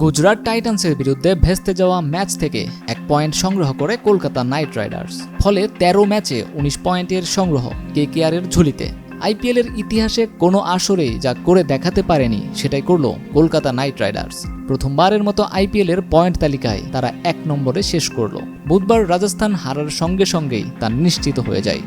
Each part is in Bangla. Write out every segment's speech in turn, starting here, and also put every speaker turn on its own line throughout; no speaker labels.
গুজরাট টাইটান্সের বিরুদ্ধে ভেস্তে যাওয়া ম্যাচ থেকে এক পয়েন্ট সংগ্রহ করে কলকাতা নাইট রাইডার্স। ফলে ১৩ ম্যাচে ১৯ পয়েন্টের সংগ্রহ কেকেআরের ঝুলিতে। আইপিএলের ইতিহাসে কোনো আসরেই যা করে দেখাতে পারেনি সেটাই করল কলকাতা নাইট রাইডার্স। প্রথমবারের মতো আইপিএলের পয়েন্ট তালিকায় তারা এক নম্বরে শেষ করল। বুধবার রাজস্থান হারার সঙ্গে সঙ্গেই তা নিশ্চিত হয়ে যায়।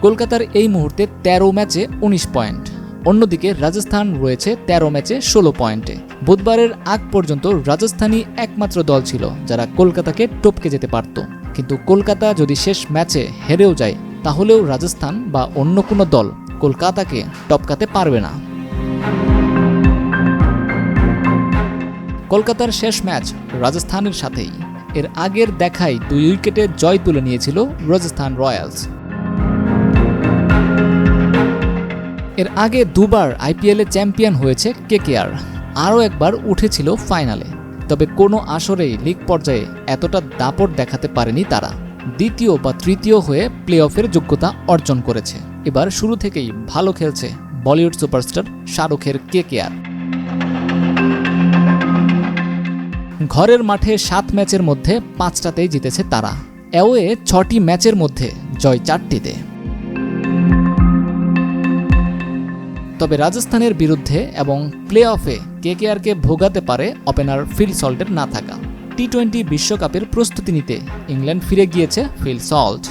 কলকাতার এই মুহূর্তে ১৩ ম্যাচে ১৯ পয়েন্ট। অন্যদিকে রাজস্থান রয়েছে ১৩ ম্যাচে ১৬ পয়েন্টে। বুধবারের আগ পর্যন্ত রাজস্থানই একমাত্র দল ছিল, যারা কলকাতাকে টপকে যেতে পারত। কিন্তু কলকাতা যদি শেষ ম্যাচে হেরেও যায়, তাহলেও রাজস্থান বা অন্য কোনো দল কলকাতাকে টপকাতে পারবে না। কলকাতার শেষ ম্যাচ রাজস্থানের সাথেই। এর আগের দেখাই দুই উইকেটে জয় তুলে নিয়েছিল রাজস্থান রয়্যালস। এর আগে দুবার আইপিএলে চ্যাম্পিয়ন হয়েছে কেকেআর, আরও একবার উঠেছিল ফাইনালে। তবে কোনো আসরেই লিগ পর্যায়ে এতটা দাপট দেখাতে পারেনি তারা। দ্বিতীয় বা তৃতীয় হয়ে প্লে অফের যোগ্যতা অর্জন করেছে। এবার শুরু থেকেই ভালো খেলছে বলিউড সুপারস্টার শাহরুখের কেকেআর। ঘরের মাঠে সাত ম্যাচের মধ্যে পাঁচটাতেই জিতেছে তারা। অ্যাওয়ে ছটি ম্যাচের মধ্যে জয় চারটিতে। তবে রাজস্থানের বিরুদ্ধে এবং প্লে অফে কেকেআরকে ভোগাতে পারে ওপেনার ফিল সল্টের না থাকা। টি টোয়েন্টি বিশ্বকাপের প্রস্তুতি নিতে ইংল্যান্ড ফিরে গিয়েছে ফিল সল্ট।